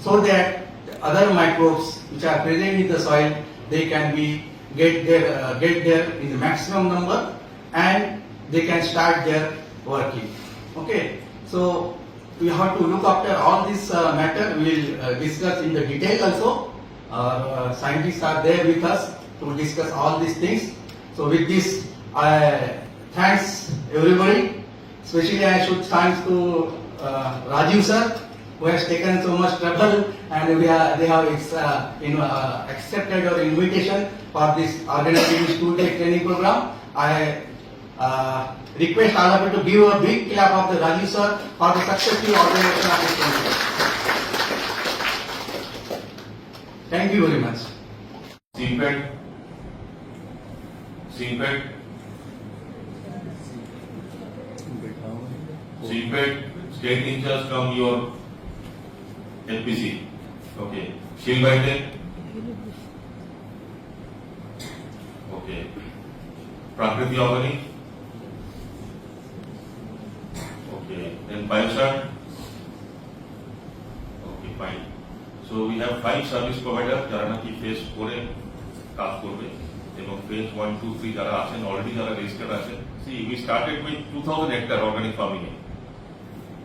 so that the other microbes which are present in the soil they can be get their uh, get there in the maximum number and they can start their working. Okay, so we have to look after all this uh, matter. We will uh, discuss in the detail also. Uh, scientists are there with us to discuss all these things. So with this, I thanks everybody. Especially I should thanks to uh, Rajiv sir who has taken so much trouble and we are, they have uh, you know, uh, accepted our invitation for this organizing school day training program. I uh, request all of you to give a big clap of the Rajiv sir for the successful organization of this training. Thank you very much. CPET, CPET, CPET, state charge from your NPC. Okay. Shield. Okay. Prakriti organic. Okay. Then biosar. Okay, fine. So we have five service provider যারা নাকি face করে কাজ করবে এবং phase one two three যারা আছেন already যারা registered আছেন see we started with two thousand hectare organic farming এ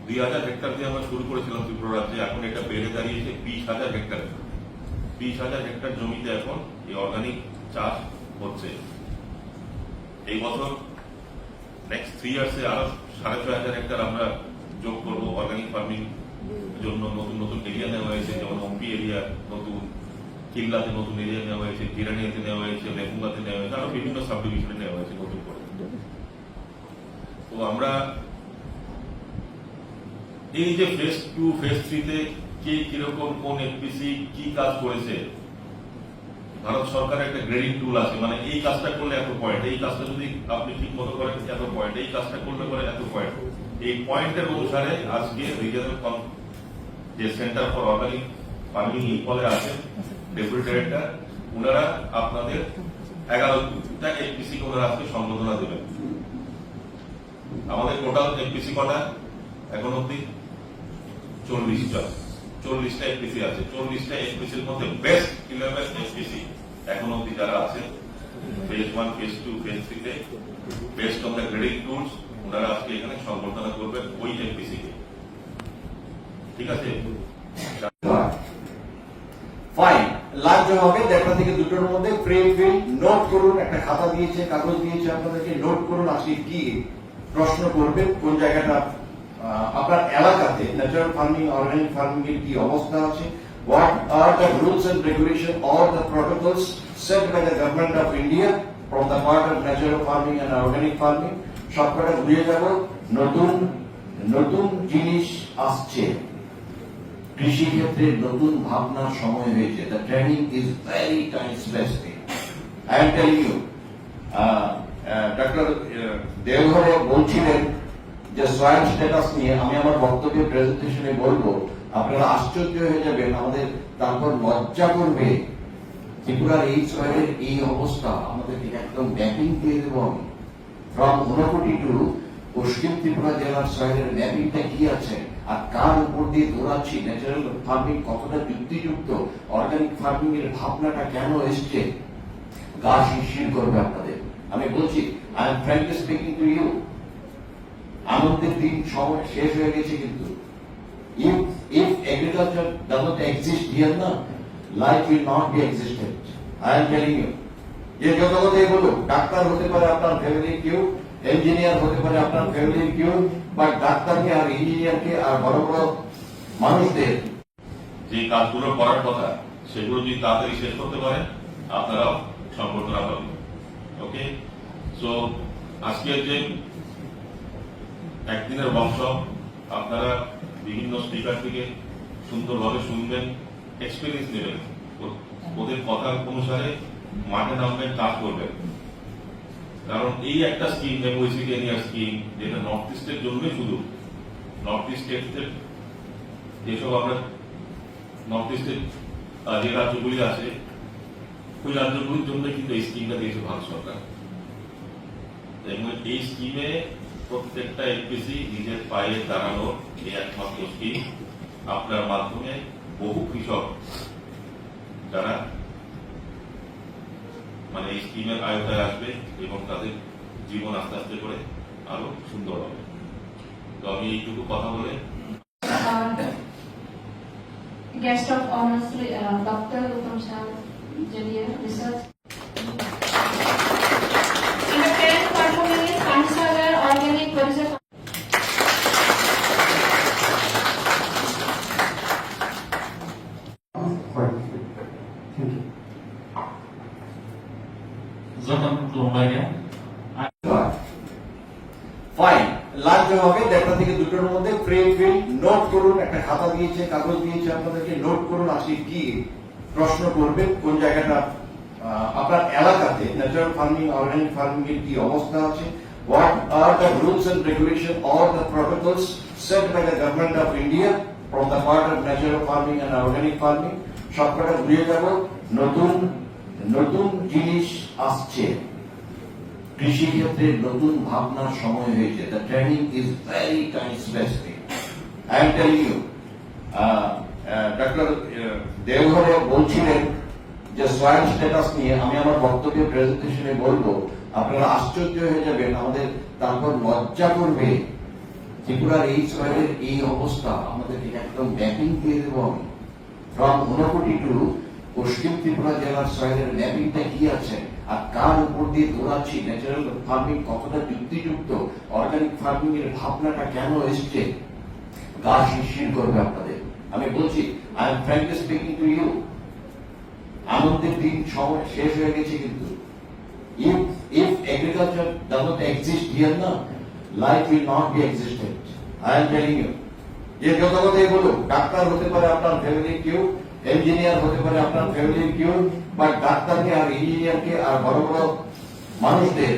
দুই হাজার হেক্টর দিয়ে আমরা শুরু করেছিলাম ত্রিপুরা রাজ্যে এখন এটা বেড়ে দাঁড়িয়েছে বিশ হাজার হেক্টর। বিশ হাজার হেক্টর জমিতে এখন এই অর্গানিক চাষ হচ্ছে। এই বছর নেক্সট থ্রি ইয়ার্সে আরও সাড়ে ছয় হাজার হেক্টর আমরা যোগ করব অর্গানিক ফার্মিং জন্য। নতুন নতুন এরিয়া নেওয়া হয়েছে যেমন হম্পি এরিয়া নতুন কিল্লাতে নতুন এরিয়া নেওয়া হয়েছে কিরানিয়াতে নেওয়া হয়েছে লেপুঙ্গাতে নেওয়া হয়েছে আরও বিভিন্ন সাব ডিভিশনে নেওয়া হয়েছে নতুন করে। তো আমরা এই যে ফেজ টু ফেজ থ্রিতে কে কীরকম কোন এফপিসি কি কাজ করেছে? ভারত সরকারের একটা গ্রেডিং টুল আছে মানে এই কাজটা করলে এত পয়েন্ট এই কাজটা যদি আপনি ঠিক মতো করেন, এত পয়েন্ট এই কাজটা করলে পরে এত পয়েন্ট এই পয়েন্টের অনুসারে আজকে রিজনাল যে সেন্টার ফর অর্গানিক ফার্মিং ইম্পলে আছেন ডেপুটি ডিরেক্টর ওনারা আপনাদের এগারোটা এফপিসি ওনারা আজকে সম্বোধনা দেবেন। আমাদের টোটাল এফপিসি কটা এখন অব্দি চল্লিশটা। চল্লিশটা এফপিসি আছে। চল্লিশটা এফপিসির মধ্যে বেস্ট ইলেভেন এফপিসি এখন অব্দি যারা আছে phase one phase two phase থ্রিতে based on the grading tools ওনারা আজকে এখানে সম্বর্ধনা করবেন ওই এফপিসি কে ঠিক আছে? ফাইন লাঞ্চ হবে দেড়টা থেকে দুটোর মধ্যে ফ্রেম ফিল নোট করুন, একটা খাতা দিয়েছে, কাগজ দিয়েছে, আপনাদেরকে নোট করুন আজকে কি প্রশ্ন করবেন, কোন জায়গাটা আপনার এলাকাতে ন্যাচারাল ফার্মিং অর্গানিক ফার্মিং এর কি অবস্থা আছে? What are the rules and regulation or the protocols set by the government of India from the part of natural farming and organic farming সবকটা ঘুরিয়ে যাব নতুন নতুন জিনিস আসছে। কৃষি ক্ষেত্রে নতুন ভাবনার সময় হয়েছে। The training is very time specific I am telling you doctor দেওঘরে বলছিলেন যে সয়েল স্ট্যাটাস নিয়ে আমি আমার বক্তব্য প্রেজেন্টেশনে বলব, আপনারা আশ্চর্য হয়ে যাবেন, আমাদের তারপর লজ্জা করবে ত্রিপুরার এই সয়েলের এই অবস্থা। আমাদেরকে একদম ম্যাপিং দিয়ে দেবো আমি। ফ্রম ঊনকোটি টু পশ্চিম ত্রিপুরা জেলার সয়েলের ম্যাপিংটা কি আছে আর কার উপর দিয়ে দৌড়াচ্ছি? ন্যাচারাল ফার্মিং কতটা যুক্তিযুক্ত? অর্গানিক ফার্মিং এর ভাবনাটা কেন এসছে? গা শিরশির করবে আপনাদের। আমি বলছি I am frankly speaking to you আনন্দের দিন সময় শেষ হয়ে গেছে কিন্তু। If if agriculture does not exist here না life will not be existed i am telling you. যে যত কথাই বলুক, ডাক্তার হতে পারে আপনার ফ্যামিলির কেউ ইঞ্জিনিয়ার হতে পারে আপনার ফ্যামিলির কেউ বা ডাক্তারকে আর ইঞ্জিনিয়ারকে আর বড় বড় মানুষদের যে কাজগুলো করার কথা, সেগুলো যদি তাড়াতাড়ি শেষ করতে পারেন, আপনারাও সম্বর্ধনা পাবেন। ওকে সো আজকের যে একদিনের বংশ, আপনারা বিভিন্ন স্পিকার থেকে সুন্দরভাবে শুনবেন এক্সপিরিয়েন্স নেবেন। ওদের কথা অনুসারে মাঠে নামবেন, কাজ করবেন। কারণ এই একটা স্কিম টেনিয়ার স্কিম যেটা নর্থ ইস্টের জন্যই শুধু। নর্থ ইস্ট স্টেটের যেসব আমরা নর্থ ইস্টের যে রাজ্যগুলি আছে, ওই রাজ্যগুলির জন্য কিন্তু এই স্কিমটা দিয়েছে ভারত সরকার। এই স্কিমে প্রত্যেকটা এলপিসি নিজের পায়ে দাঁড়ানোর এই একমাত্র স্কিম আপনার মাধ্যমে বহু কৃষক যারা মানে এই স্কিমের আয়তায় আসবে এবং তাদের জীবন আস্তে আস্তে করে আরও সুন্দর হবে তো আমি এইটুকু কথা বলে guest of honor, Sri, uh, Dr. Uttam Shah research. যখন লোম্বারিয়া ফাইন লাঞ্চ হবে, দেড়টা থেকে দুটোর মধ্যে ফ্রেম ফিল নোট করুন, একটা খাতা দিয়েছে, কাগজ দিয়েছে, আপনাদেরকে নোট করুন আসলে কি প্রশ্ন করবেন কোন জায়গাটা আপনার এলাকাতে ন্যাচারাল ফার্মিং অর্গানিক ফার্মিং এর কি অবস্থা আছে what are the rules and regulation or the protocols set by the government of India from the part of natural farming and organic farming সবকটা ঘুরিয়ে যাব নতুন নতুন জিনিস আসছে। কৃষি ক্ষেত্রে নতুন ভাবনার সময় হয়েছে। The training is very time specific I telling you doctor দেওঘরে বলছিলেন যে সয়েল স্ট্যাটাস নিয়ে আমি আমার বক্তব্য প্রেজেন্টেশনে বলব। আপনারা আশ্চর্য হয়ে যাবেন, আমাদের তারপর লজ্জা করবে ত্রিপুরার এই সয়েলের এই অবস্থা। আমাদেরকে একদম ম্যাপিং দিয়ে দেবো আমি। ফ্রম ঊনকোটি টু পশ্চিম ত্রিপুরা জেলার সয়েলের ম্যাপিংটা কি আছে? আর কার উপর দিয়ে দৌড়াচ্ছি ন্যাচারাল ফার্মিং কতটা যুক্তিযুক্ত? অর্গানিক ফার্মিং এর ভাবনাটা কেন এসছে? গা শিরশির করবে আপনাদের। আমি বলছি I am frankly speaking to you আনন্দের দিন সময় শেষ হয়ে গেছে কিন্তু। If agriculture does not exist here না, life will not be existent. I am telling you যে যত কথাই ডাক্তার হতে পারে আপনার ফ্যামিলির কেউ ইঞ্জিনিয়ার হতে পারে আপনার ফ্যামিলির কেউ বা ডাক্তারকে আর ইঞ্জিনিয়ারকে আর বড় বড় মানুষদের